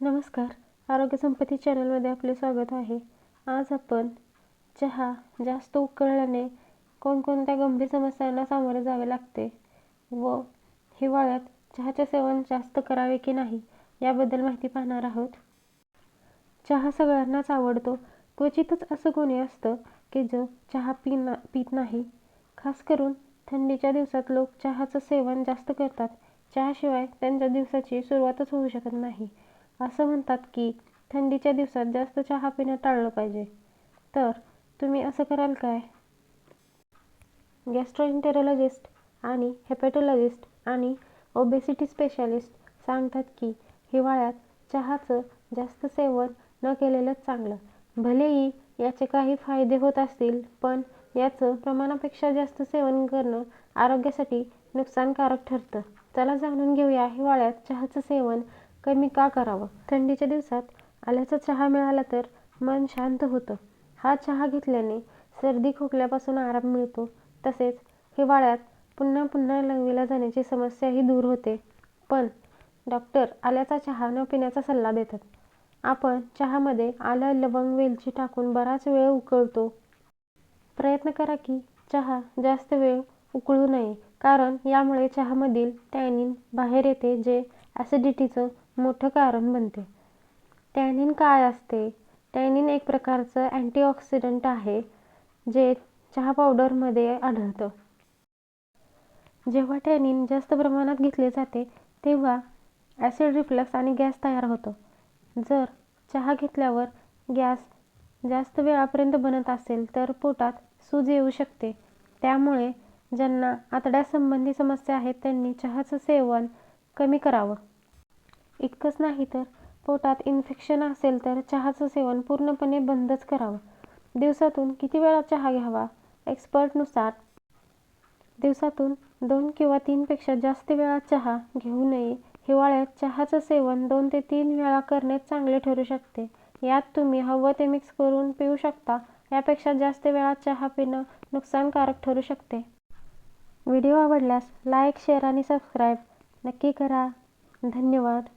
नमस्कार. आरोग्य संपत्ती चॅनलमध्ये आपले स्वागत आहे. आज आपण चहा जास्त उकळल्याने कोणकोणत्या गंभीर समस्यांना सामोरे जावे लागते व हिवाळ्यात चहाचे सेवन जास्त करावे की नाही याबद्दल माहिती पाहणार आहोत. चहा सगळ्यांनाच आवडतो. क्वचितच असं कोणी असतं की जो चहा पिना पित नाही. खास करून थंडीच्या दिवसात लोक चहाचं सेवन जास्त करतात. चहाशिवाय त्यांच्या दिवसाची सुरुवातच होऊ शकत नाही. असं म्हणतात की थंडीच्या दिवसात जास्त चहा पिणं टाळलं पाहिजे. तर तुम्ही असं कराल काय? गॅस्ट्रोइंटेरोलॉजिस्ट आणि हेपॅटोलॉजिस्ट आणि ओबेसिटी स्पेशालिस्ट सांगतात की हिवाळ्यात चहाचं जास्त सेवन न केलेलंच चांगलं. भलेही याचे काही फायदे होत असतील पण याचं प्रमाणापेक्षा जास्त सेवन करणं आरोग्यासाठी नुकसानकारक ठरतं. चला जाणून घेऊया हिवाळ्यात चहाचं सेवन कमी का करावं? थंडीच्या दिवसात आल्याचा चहा मिळाला तर मन शांत होतं. हा चहा घेतल्याने सर्दी खोकल्यापासून आराम मिळतो. तसेच हिवाळ्यात पुन्हा पुन्हा लघवीला जाण्याची समस्याही दूर होते. पण डॉक्टर आल्याचा चहा न पिण्याचा सल्ला देतात. आपण चहामध्ये आलं लवंग वेलची टाकून बराच वेळ उकळतो. प्रयत्न करा की चहा जास्त वेळ उकळू नये. कारण यामुळे चहामधील टॅनिन बाहेर येते जे ॲसिडिटीचं मोठं कारण बनते. टॅनिन काय असते? टॅनिन एक प्रकारचं अँटीऑक्सिडंट आहे जे चहा पावडरमध्ये आढळतं. जेव्हा टॅनिन जास्त प्रमाणात घेतले जाते तेव्हा ॲसिड रिफ्लक्स आणि गॅस तयार होतो. जर चहा घेतल्यावर गॅस जास्त वेळापर्यंत बनत असेल तर पोटात सूज येऊ शकते. त्यामुळे ज्यांना आतड्यासंबंधी समस्या आहेत त्यांनी चहाचं सेवन कमी करावं. इतकंच नाही तर पोटात इन्फेक्शन असेल तर चहाचं सेवन पूर्णपणे बंदच करावं. दिवसातून किती वेळा चहा घ्यावा? एक्सपर्टनुसार दिवसातून दोन किंवा तीनपेक्षा जास्त वेळा चहा घेऊ नये. हिवाळ्यात चहाचं सेवन दोन ते तीन वेळा करणे चांगले ठरू शकते. यात तुम्ही हवं ते मिक्स करून पिऊ शकता. यापेक्षा जास्त वेळा चहा पिणं नुकसानकारक ठरू शकते. व्हिडिओ आवडल्यास लाईक शेअर आणि सबस्क्राईब नक्की करा. धन्यवाद.